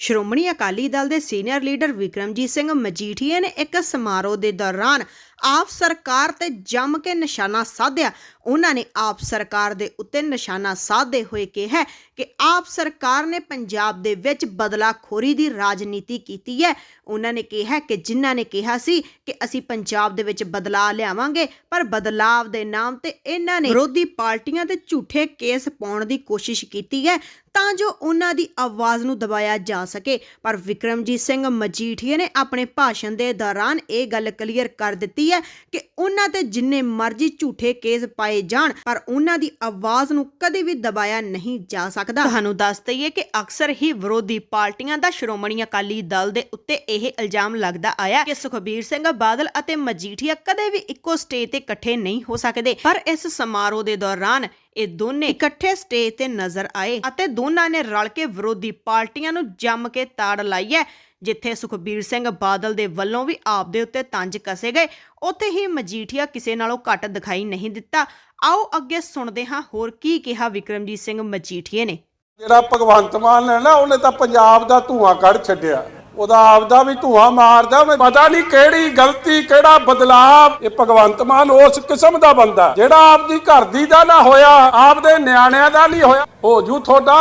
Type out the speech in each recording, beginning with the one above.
ਸ਼੍ਰੋਮਣੀ ਅਕਾਲੀ ਦਲ ਦੇ senior leader Vikramjit Singh Majithia ਨੇ ਇੱਕ ਸਮਾਰੋਹ ਦੇ ਦੌਰਾਨ ਆਪ ਸਰਕਾਰ ਤੇ ਜੰਮ ਕੇ ਨਿਸ਼ਾਨਾ ਸਾਧਿਆ। ਉਹਨਾਂ ਨੇ ਆਪ ਸਰਕਾਰ ਦੇ ਉੱਤੇ ਨਿਸ਼ਾਨਾ ਸਾਧਦੇ ਹੋਏ ਕਿਹਾ ਕਿ ਆਪ ਸਰਕਾਰ ਨੇ ਪੰਜਾਬ ਦੇ ਵਿੱਚ ਬਦਲਾਖੋਰੀ ਦੀ ਰਾਜਨੀਤੀ ਕੀਤੀ ਹੈ। ਉਹਨਾਂ ਨੇ ਕਿਹਾ ਕਿ ਜਿਨ੍ਹਾਂ ਨੇ ਕਿਹਾ ਸੀ ਕਿ ਅਸੀਂ ਪੰਜਾਬ ਦੇ ਵਿੱਚ ਬਦਲਾਅ ਲਿਆਵਾਂਗੇ, ਪਰ ਬਦਲਾਵ ਦੇ ਨਾਮ ਤੇ ਇਹਨਾਂ ਨੇ ਵਿਰੋਧੀ ਪਾਰਟੀਆਂ ਤੇ ਝੂਠੇ ਕੇਸ ਪਾਉਣ ਦੀ ਕੋਸ਼ਿਸ਼ ਕੀਤੀ ਹੈ ਤਾਂ ਜੋ ਉਹਨਾਂ ਦੀ ਆਵਾਜ਼ ਨੂੰ ਦਬਾਇਆ ਜਾ ਸਕੇ। ਪਰ ਵਿਕਰਮਜੀਤ ਸਿੰਘ ਮਜੀਠੀਏ ਨੇ ਆਪਣੇ ਭਾਸ਼ਣ ਦੇ ਦੌਰਾਨ ਇਹ ਗੱਲ ਕਲੀਅਰ ਕਰ ਦਿੱਤੀ ਹੈ ਕਿ ਉਹਨਾਂ ਤੇ ਜਿੰਨੇ ਮਰਜ਼ੀ ਝੂਠੇ ਕੇਸ ਪਾਏ ਜਾਣ, ਪਰ ਉਹਨਾਂ ਦੀ ਆਵਾਜ਼ ਨੂੰ ਕਦੇ ਵੀ ਦਬਾਇਆ ਨਹੀਂ ਜਾ ਸਕਦਾ। ਤੁਹਾਨੂੰ ਦੱਸ ਦਈਏ ਕਿ ਅਕਸਰ ਹੀ ਵਿਰੋਧੀ ਪਾਰਟੀਆਂ ਦਾ ਸ਼੍ਰੋਮਣੀ ਅਕਾਲੀ ਦਲ ਦੇ ਉੱਤੇ ਇਹ ਇਲਜ਼ਾਮ ਲੱਗਦਾ ਆਇਆ ਕਿ ਸੁਖਬੀਰ ਸਿੰਘ ਬਾਦਲ ਅਤੇ ਮਜੀਠੀਆ ਕਦੇ ਵੀ ਇੱਕੋ ਸਟੇਜ ਤੇ ਇਕੱਠੇ ਨਹੀਂ ਹੋ ਸਕਦੇ। ਪਰ ਇਸ ਸਮਾਰੋਹ ਦੇ ਦੌਰਾਨ ਇਹ ਦੋਨੇ ਇਕੱਠੇ ਸਟੇਜ ਤੇ ਨਜ਼ਰ ਆਏ ਅਤੇ ਦੋਨਾਂ ਨੇ ਰਲ ਕੇ ਵਿਰੋਧੀ ਪਾਰਟੀਆਂ ਨੂੰ ਜੰਮ ਕੇ ਤਾੜ ਲਾਈ ਹੈ, ਜਿੱਥੇ ਸੁਖਬੀਰ ਸਿੰਘ ਬਾਦਲ ਦੇ ਵੱਲੋਂ ਵੀ ਆਪ ਦੇ ਉੱਤੇ ਤੰਜ ਕਸੇ ਗਏ। ਉੱਥੇ ਹੀ ਮਜੀਠੀਆ ਕਿਸੇ ਨਾਲੋਂ ਘੱਟ ਦਿਖਾਈ ਨਹੀਂ ਦਿੱਤਾ। ਆਓ ਅੱਗੇ ਸੁਣਦੇ ਹਾਂ ਹੋਰ ਕੀ ਕਿਹਾ ਵਿਕਰਮਜੀਤ ਸਿੰਘ ਮਜੀਠੀਏ ਨੇ। ਜਿਹੜਾ ਭਗਵੰਤ ਮਾਨ ਹੈ ਨਾ, ਉਹਨੇ ਤਾਂ ਪੰਜਾਬ ਦਾ ਧੂਆਂ ਕੱਢ ਛੱਡਿਆ। ਉਹਦਾ ਆਪਦਾ ਵੀ ਧੂਆਂ ਮਾਰਦਾ ਉਹਨੇ ਪਤਾ ਨਹੀਂ ਕਿਹੜੀ ਗਲਤੀ, ਕਿਹੜਾ ਬਦਲਾਵ। ਇਹ ਭਗਵੰਤ ਮਾਨ ਉਸ ਕਿਸਮ ਦਾ ਬੰਦਾ ਜਿਹੜਾ ਆਪਦੀ ਘਰ ਦੀ ਦਾ ਨਾ ਹੋਇਆ, ਆਪਦੇ ਨਿਆਣਿਆਂ ਦਾ ਨਹੀਂ ਹੋਇਆ। ਹੋ ਜੂ ਤੁਹਾਡਾ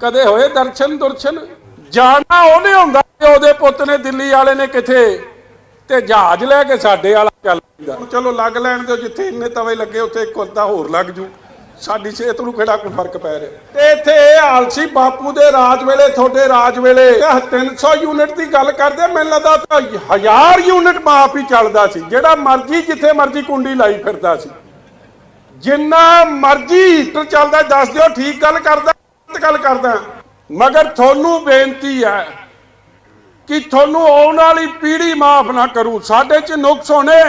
ਕਦੇ ਹੋਏ ਦਰਸ਼ਨ ਦੁਰਸ਼ਨ। ਜਾਣਾ ਉਹਨੇ ਹੁੰਦਾ ਉਹਦੇ ਪੁੱਤ ਨੇ ਦਿੱਲੀ ਵਾਲੇ ਨੇ ਕਿਥੇ ਤੇ ਜਹਾਜ਼ ਲੈ ਕੇ ਸਾਡੇ ਵਾਲਾ ਚੱਲ ਚਲੋ ਲੱਗ ਲੈਣ ਦਿਓ, ਜਿੱਥੇ ਇੰਨੇ ਤਵੇ ਲੱਗੇ, ਉੱਥੇ ਇੱਕ ਅੱਧਾ ਹੋਰ ਲੱਗ ਜੂ। ਸਾਡੀ ਸਿਹਤ ਨੂੰ ਕਿਹੜਾ ਕੋਈ ਫ਼ਰਕ ਪੈ ਰਿਹਾ? ਤੇ ਇੱਥੇ ਇਹ ਹਾਲ ਸੀ ਬਾਪੂ ਦੇ ਰਾਜ ਵੇਲੇ, ਤੁਹਾਡੇ ਰਾਜ ਵੇਲੇ 300 ਯੂਨਿਟ ਦੀ ਗੱਲ ਕਰਦੇ, ਮੈਨੂੰ ਲੱਗਦਾ ਹਜ਼ਾਰ ਯੂਨਿਟ ਮਾਫ ਹੀ ਚੱਲਦਾ ਸੀ। ਜਿਹੜਾ ਮਰਜ਼ੀ, ਜਿੱਥੇ ਮਰਜ਼ੀ ਕੁੰਡੀ ਲਾਈ ਫਿਰਦਾ ਸੀ। ਜਿੰਨਾ ਮਰਜ਼ੀ ਹੀਟਰ ਚੱਲਦਾ, ਦੱਸ ਦਿਓ, ਠੀਕ ਗੱਲ ਕਰਦਾ ਗੱਲ ਕਰਦਾ। ਮਗਰ ਤੁਹਾਨੂੰ ਬੇਨਤੀ ਹੈ ਕਿ ਤੁਹਾਨੂੰ ਆਉਣ ਵਾਲੀ ਪੀੜ੍ਹੀ ਮਾਫ ਨਾ ਕਰੂ। ਸਾਡੇ 'ਚ ਨੁਕਸ ਹੋਣੇ।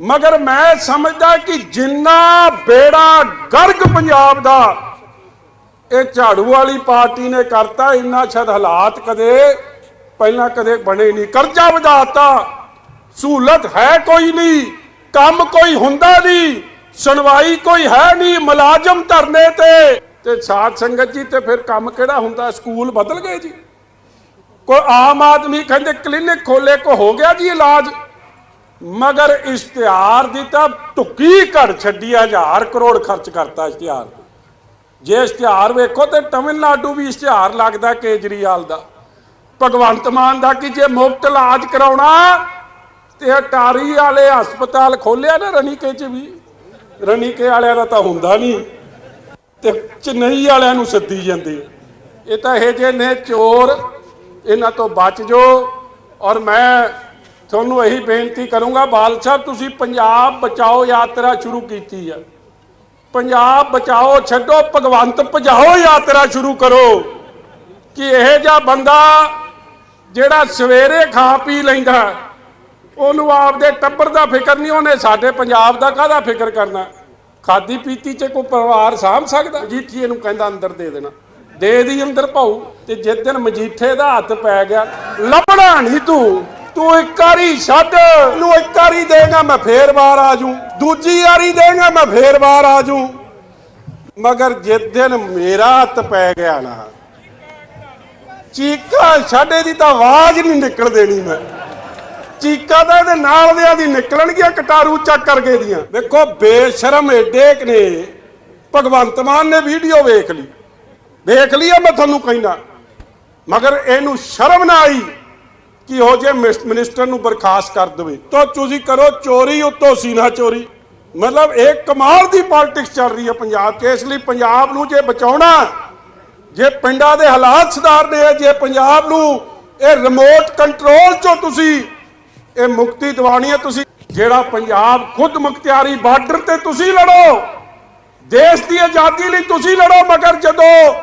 ਮਗਰ ਮੈਂ ਸਮਝਦਾ ਕਿ ਜਿੰਨਾ ਬੇੜਾ ਗਰਗ ਪੰਜਾਬ ਦਾ, ਇਹ ਝਾੜੂ ਵਾਲੀ ਪਾਰਟੀ ਨੇ ਕਰਤਾ, ਇੰਨਾ ਸ਼ਾਇਦ ਹਾਲਾਤ ਕਦੇ ਪਹਿਲਾਂ ਕਦੇ ਬਣੇ ਨਹੀਂ। ਕਰਜ਼ਾ ਵਧਾਤਾ, ਸਹੂਲਤ ਹੈ ਕੋਈ ਨਹੀਂ, ਕੰਮ ਕੋਈ ਹੁੰਦਾ ਨਹੀਂ, ਸੁਣਵਾਈ ਕੋਈ ਹੈ ਨਹੀਂ, ਮੁਲਾਜ਼ਮ ਧਰਨੇ ਤੇ। ਤੇ ਸਾਧ ਸੰਗਤ ਜੀ, ਤੇ ਫਿਰ ਕੰਮ ਕਿਹੜਾ ਹੁੰਦਾ? ਸਕੂਲ ਬਦਲ ਗਏ ਜੀ। ਕੋਈ ਆਮ ਆਦਮੀ ਕਹਿੰਦੇ, ਕਲੀਨਿਕ ਖੋਲੇ ਕੋ ਹੋ ਗਿਆ ਜੀ ਇਲਾਜ? ਮਗਰ ਇਸ਼ਤਿਹਾਰ ਦੀ ਤਾਂ ਟੁੱਕੀ ਘੜ ਛੱਡੀ ਹਜ਼ਾਰ ਕਰੋੜ ਖਰਚ ਕਰਤਾ ਇਸ਼ਤਿਹਾਰ। ਜੇ ਇਸ਼ਤਿਹਾਰ ਵੇਖੋ ਤੇ ਤਮਿਲਨਾਡੂ ਵੀ ਇਸ਼ਤਿਹਾਰ ਲੱਗਦਾ ਕੇਜਰੀਵਾਲ ਦਾ। ਭਗਵੰਤ ਮਾਨ ਦਾ ਕਿ ਜੇ ਮੁਫਤ ਇਲਾਜ ਕਰਾਉਣਾ, ਤੇ ਅਟਾਰੀ ਵਾਲੇ ਹਸਪਤਾਲ ਖੋਲਿਆ ਨਾ ਰਣੀਕੇ ਚ ਵੀ। ਰਣੀਕੇ ਵਾਲਿਆਂ ਦਾ ਤਾਂ ਹੁੰਦਾ ਨਹੀਂ। ਤੇ ਚਨਈ ਵਾਲਿਆਂ ਨੂੰ ਸੱਦੀ ਜਾਂਦੇ। ਇਹ ਤਾਂ ਇਹ ਜੇ ਨੇ ਚੋਰ, ਇਹਨਾਂ ਤੋਂ ਬਚ ਜੋ ਔਰ ਮੈਂ ਤੁਹਾਨੂੰ ਇਹੀ ਬੇਨਤੀ ਕਰੂੰਗਾ ਬਾਲ ਸਾਹਿਬ ਤੁਸੀਂ ਪੰਜਾਬ ਬਚਾਓ ਯਾਤਰਾ ਸ਼ੁਰੂ ਕੀਤੀ ਹੈ ਪੰਜਾਬ ਬਚਾਓ, ਛੱਡੋ, ਭਗਵੰਤ, ਭਜਾਓ ਯਾਤਰਾ ਸ਼ੁਰੂ ਕਰੋ। ਕਿ ਇਹ ਜਿਹਾ ਬੰਦਾ ਜਿਹੜਾ ਸਵੇਰੇ ਖਾ ਪੀ ਲੈਂਦਾ, ਉਹਨੂੰ ਆਪਦੇ ਟੱਬਰ ਦਾ ਫਿਕਰ ਨਹੀਂ, ਉਹਨੇ ਸਾਡੇ ਪੰਜਾਬ ਦਾ ਕਾਹਦਾ ਫਿਕਰ ਕਰਨਾ? ਖਾਦੀ ਪੀਤੀ 'ਚ ਕੋਈ ਪਰਿਵਾਰ ਸਾਂਭ ਸਕਦਾ? ਮਜੀਠੀਏ ਨੂੰ ਕਹਿੰਦਾ, ਅੰਦਰ ਦੇ ਦੇਣਾ। ਦੇ ਦੀ ਅੰਦਰ ਭਾਊ ਤੇ ਜਿਸ ਦਿਨ ਮਜੀਠੇ ਦਾ ਹੱਥ ਪੈ ਗਿਆ, ਲੱਭਣਾ ਨਹੀਂ ਤੂੰ। ਤੂੰ ਇੱਕ ਵਾਰੀ ਛੱਡ। ਨੂੰ ਇੱਕ ਵਾਰੀ ਦੇਗਾ ਮੈਂ ਫੇਰ ਵਾਰ ਆ ਜੂ ਦੂਜੀ ਵਾਰੀ ਦੇਗਾ ਮੈਂ ਫੇਰ ਵਾਰ ਆ ਜੂ ਮਗਰ ਜਿਸ ਦਿਨ ਮੇਰਾ ਹੱਥ ਪੈ ਗਿਆ ਨਾ, ਚੀਕਾਂ ਛੱਡੇ ਦੀ ਤਾਂ ਆਵਾਜ਼ ਨਹੀਂ ਨਿਕਲ ਦੇਣੀ ਮੈਂ। ਚੀਕਾਂ ਤਾਂ ਇਹਦੇ ਨਾਲ ਦਿਆਂ ਦੀ ਨਿਕਲਣਗੀਆਂ, ਕਟਾਰੂ ਚੱਕ ਕਰਕੇ ਦੀਆਂ। ਵੇਖੋ, ਬੇਸ਼ਰਮ ਏਡੇ ਕਿ ਨੇ। ਭਗਵੰਤ ਮਾਨ ਨੇ ਵੀਡੀਓ ਵੇਖ ਲਈ। ਵੇਖ ਲਈ ਆ ਮੈਂ ਤੁਹਾਨੂੰ ਕਹਿੰਦਾ। ਮਗਰ ਇਹਨੂੰ ਸ਼ਰਮ ਨਾ ਆਈ। ਕਿ ਉਹ ਜੇ ਮਿਨਿਸਟਰ ਨੂੰ ਬਰਖਾਸਤ ਕਰ ਦੇਵੇ। ਤਾਂ ਤੁਸੀਂ ਕਰੋ ਚੋਰੀ ਉੱਤੋਂ ਸੀਨਾ ਚੋਰੀ। ਮਤਲਬ ਇਹ ਕਮਾਲ ਦੀ ਪੋਲਿਟਿਕਸ ਚੱਲ ਰਹੀ ਹੈ ਪੰਜਾਬ 'ਚ। ਇਸ ਲਈ ਪੰਜਾਬ ਨੂੰ ਜੇ ਬਚਾਉਣਾ, ਜੇ ਪਿੰਡਾਂ ਦੇ ਹਾਲਾਤ ਸੁਧਾਰਨੇ ਆ, ਜੇ ਪੰਜਾਬ ਨੂੰ ਇਹ ਰਿਮੋਟ ਕੰਟਰੋਲ ਚੋਂ ਤੁਸੀਂ ਇਹ ਮੁਕਤੀ ਦਿਵਾਉਣੀ ਹੈ ਤੁਸੀਂ ਜਿਹੜਾ ਪੰਜਾਬ ਖੁਦ ਮੁਖਤਿਆਰੀ ਬਾਰਡਰ ਤੇ ਤੁਸੀਂ ਲੜੋ, ਦੇਸ਼ ਦੀ ਆਜ਼ਾਦੀ ਲਈ ਤੁਸੀਂ ਲੜੋ, ਮਗਰ ਜਦੋਂ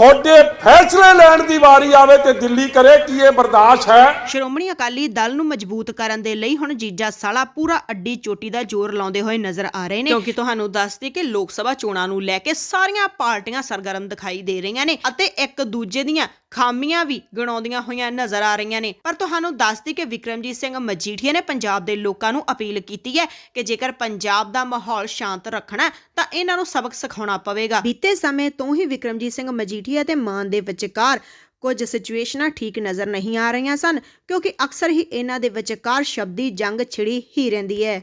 ਤੁਹਾਡੇ ਫੈਸਲੇ ਲੈਣ ਦੀ ਵਾਰੀ ਆਵੇ ਤੇ ਦਿੱਲੀ ਕਰੇ ਕਿ ਇਹ ਬਰਦਾਸ਼ਤ ਹੈ? ਸ਼੍ਰੋਮਣੀ ਅਕਾਲੀ ਦਲ ਨੂੰ ਮਜ਼ਬੂਤ ਕਰਨ ਦੇ ਲਈ ਹੁਣ ਜੀਜਾ ਸਾਲਾ ਪੂਰਾ ਅੱਡੀ ਚੋਟੀ ਦਾ ਜ਼ੋਰ ਲਾਉਂਦੇ ਹੋਏ ਨਜ਼ਰ ਆ ਰਹੇ ਨੇ। ਕਿਉਂਕਿ ਤੁਹਾਨੂੰ ਦੱਸਦੇ ਕਿ ਲੋਕ ਸਭਾ ਚੋਣਾਂ ਨੂੰ ਲੈ ਕੇ ਸਾਰੀਆਂ ਪਾਰਟੀਆਂ ਸਰਗਰਮ ਦਿਖਾਈ ਦੇ ਰਹੀਆਂ ਨੇ ਅਤੇ ਇੱਕ ਦੂਜੇ ਦੀਆਂ ਖਾਮੀਆਂ ਵੀ ਗਣਾਉਂਦੀਆਂ ਹੋਈਆਂ ਨਜ਼ਰ ਆ ਰਹੀਆਂ ਨੇ। ਪਰ ਤੁਹਾਨੂੰ ਦੱਸਦੀ ਕਿ ਵਿਕਰਮਜੀਤ ਸਿੰਘ ਮਜੀਠੀਆ ਨੇ ਪੰਜਾਬ ਦੇ ਲੋਕਾਂ ਨੂੰ ਅਪੀਲ ਕੀਤੀ ਹੈ ਕਿ ਜੇਕਰ ਪੰਜਾਬ ਦਾ ਮਾਹੌਲ ਸ਼ਾਂਤ ਰੱਖਣਾ ਤਾਂ ਇਹਨਾਂ ਨੂੰ ਸਬਕ ਸਿਖਾਉਣਾ ਪਵੇਗਾ। ਬੀਤੇ ਸਮੇਂ ਤੋਂ ਹੀ ਵਿਕਰਮਜੀਤ ਸਿੰਘ ਮਜੀਠੀਆ ਤੇ ਮਾਨ ਦੇ ਵਿਚਕਾਰ ਕੁਝ ਸਿਚੁਏਸ਼ਨਾਂ ਠੀਕ ਨਜ਼ਰ ਨਹੀਂ ਆ ਰਹੀਆਂ ਸਨ, ਕਿਉਂਕਿ ਅਕਸਰ ਹੀ ਇਹਨਾਂ ਦੇ ਵਿਚਕਾਰ ਸ਼ਬਦੀ ਜੰਗ ਛਿੜੀ ਹੀ ਰਹਿੰਦੀ ਹੈ।